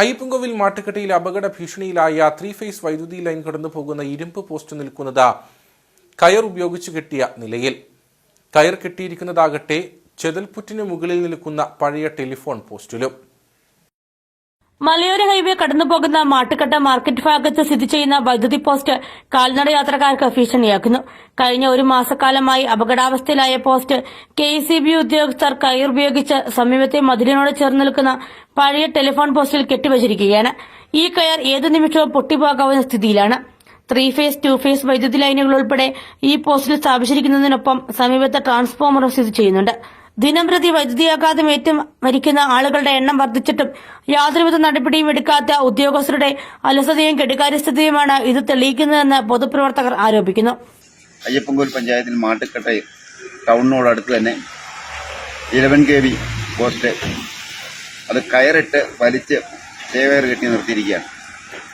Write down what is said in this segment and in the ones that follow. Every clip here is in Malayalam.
അയ്യപ്പൻകോവിൽ മാട്ടുക്കട്ടയിൽ അപകട ഭീഷണിയിലായ ത്രീ ഫേസ് വൈദ്യുതി ലൈൻ കടന്നു പോകുന്ന ഇരുമ്പ് പോസ്റ്റ് നിൽക്കുന്നത് കയർ ഉപയോഗിച്ച് കെട്ടിയ നിലയിൽ. കയർ കെട്ടിയിരിക്കുന്നതാകട്ടെ ചെതൽപുറ്റിന് മുകളിൽ നിൽക്കുന്ന പഴയ ടെലിഫോൺ പോസ്റ്റിലും. മലയോര ഹൈവേ കടന്നുപോകുന്ന മാട്ടുക്കട്ട മാർക്കറ്റ് ഭാഗത്ത് സ്ഥിതി ചെയ്യുന്ന വൈദ്യുതി പോസ്റ്റ് കാൽനട യാത്രക്കാർക്ക് ഭീഷണിയാക്കുന്നു. കഴിഞ്ഞ ഒരു മാസക്കാലമായി അപകടാവസ്ഥയിലായ പോസ്റ്റ് കെ ഉദ്യോഗസ്ഥർ കയർ ഉപയോഗിച്ച് സമീപത്തെ മതിലിനോട് ചേർന്ന് നിൽക്കുന്ന പഴയ ടെലിഫോൺ പോസ്റ്റിൽ കെട്ടിവച്ചിരിക്കുകയാണ്. ഈ കയർ ഏതു നിമിഷവും പൊട്ടിപ്പോകാവുന്ന സ്ഥിതിയിലാണ്. ത്രീ ഫേസ് ടു ഫേസ് വൈദ്യുതി ലൈനുകൾ ഉൾപ്പെടെ ഈ പോസ്റ്റിൽ സ്ഥാപിച്ചിരിക്കുന്നതിനൊപ്പം സമീപത്തെ ട്രാൻസ്ഫോമറും സ്ഥിതി ചെയ്യുന്നുണ്ട്. ദിനംപ്രതി വൈദ്യുതിയാഘാതം ഏറ്റു മരിക്കുന്ന ആളുകളുടെ എണ്ണം വർദ്ധിച്ചിട്ടും യാതൊരുവിധ നടപടിയും എടുക്കാത്ത ഉദ്യോഗസ്ഥരുടെ അലസതയും കെടുകാര്യസ്ഥതയുമാണ് ഇത് തെളിയിക്കുന്നതെന്ന് പൊതുപ്രവർത്തകർ ആരോപിക്കുന്നു. അയ്യപ്പൻകോൽ പഞ്ചായത്തിൽ മാട്ടുക്കട്ട ടൗണിനോടടുത്ത് തന്നെ ഇലവൻ കെ വി പോസ്റ്റ്. അത് കയറിട്ട് വലിച്ച് ചേവയർ കെട്ടി നിർത്തിയിരിക്കുകയാണ്.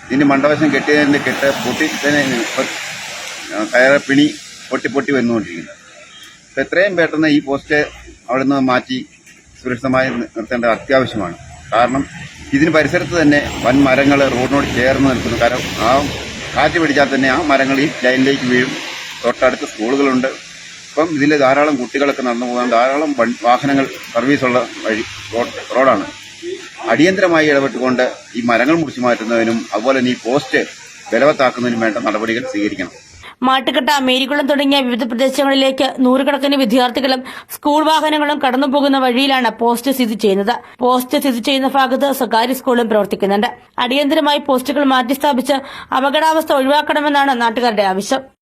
ഇതിന്റെ മണ്ടവശം കെട്ടിയതിന്റെ കെട്ട് പൊട്ടി തന്നെ കയറ പിണി പൊട്ടി പൊട്ടി വന്നുകൊണ്ടിരിക്കുന്നത് അപ്പോൾ എത്രയും പെട്ടെന്ന് ഈ പോസ്റ്റ് അവിടെ നിന്ന് മാറ്റി സുരക്ഷിതമായി നിർത്തേണ്ടത് അത്യാവശ്യമാണ്. കാരണം ഇതിന് പരിസരത്ത് തന്നെ വൻ മരങ്ങൾ റോഡിനോട് ചേർന്ന് നിൽക്കുന്നു. കാരണം ആ കാറ്റ് പിടിച്ചാൽ തന്നെ ആ മരങ്ങൾ ഈ ലൈനിലേക്ക് വീഴും. തൊട്ടടുത്ത് സ്കൂളുകളുണ്ട്. ഇപ്പം ഇതിൽ ധാരാളം കുട്ടികളൊക്കെ നടന്നു പോകാൻ ധാരാളം വാഹനങ്ങൾ സർവീസുള്ള വഴി റോഡ് റോഡാണ്. അടിയന്തരമായി ഇടപെട്ടുകൊണ്ട് ഈ മരങ്ങൾ മുറിച്ചു മാറ്റുന്നതിനും അതുപോലെ തന്നെ ഈ പോസ്റ്റ് ബലവത്താക്കുന്നതിനും വേണ്ട നടപടികൾ സ്വീകരിക്കണം. മാട്ടുകെട്ട മേരികുളം തുടങ്ങിയ വിവിധ പ്രദേശങ്ങളിലേക്ക് നൂറുകണക്കിന് വിദ്യാർത്ഥികളും സ്കൂൾ വാഹനങ്ങളും കടന്നുപോകുന്ന വഴിയിലാണ് പോസ്റ്റ് സ്ഥിതി ചെയ്യുന്നത്. പോസ്റ്റ് സ്ഥിതി ചെയ്യുന്ന ഭാഗത്ത് സ്വകാര്യ സ്കൂളും പ്രവർത്തിക്കുന്നുണ്ട്. അടിയന്തരമായി പോസ്റ്റുകൾ മാറ്റിസ്ഥാപിച്ച് അപകടാവസ്ഥ ഒഴിവാക്കണമെന്നാണ് നാട്ടുകാരുടെ ആവശ്യം.